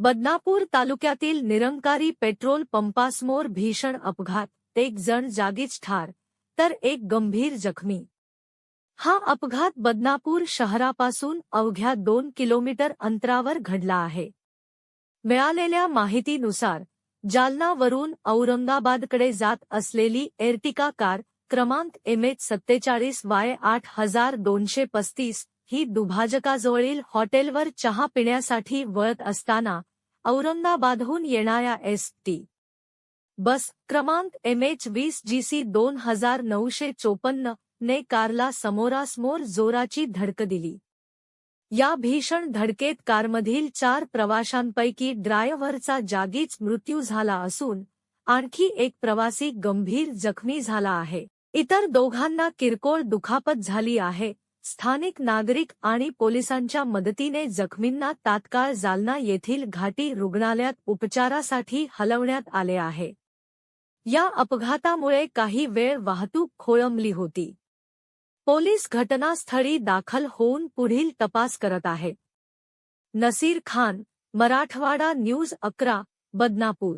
बदनापूर तालुक्यातील निरंकारी पेट्रोल पंपासमोर भीषण अपघात एक जण जागीच ठार तर एक गंभीर जखमी. हा अपघात बदनापूर शहरापासून अवघ्या दोन किलोमीटर अंतरावर घडला आहे. मिळालेल्या माहितीनुसार जालनावरून औरंगाबादकडे जात असलेली एर्टिका कार क्रमांक एम एच सत्तेचाळीस वाय आठ हजार दोनशे पस्तीस ही दुभाजकाजवळील हॉटेलवर चहा पिण्यासाठी वळत असताना औरंगाबादहून येणाऱ्या एस टी बस क्रमांक एम एच वीस जीसी दोन हजार नऊशे चोपन्न ने कारला समोरासमोर जोराची धडक दिली. या भीषण धडकेत कारमधील चार प्रवाशांपैकी ड्रायव्हरचा जागीच मृत्यू झाला असून आणखी एक प्रवासी गंभीर जखमी झाला आहे. इतर दोघांना किरकोळ दुखापत झाली आहे. स्थानिक नागरिक आणि पोलिसांच्या मदतीने जखमींना तात्काळ जालना येथील घाटी रुग्णालयात उपचारासाठी हलवण्यात आले आहे. या अपघातामुळे काही वेळ वाहतूक खोळंबली होती. पोलीस घटनास्थळी दाखल होऊन पुढील तपास करत आहेत. नसीर खान, मराठवाडा न्यूज़ अकरा, बदनापूर.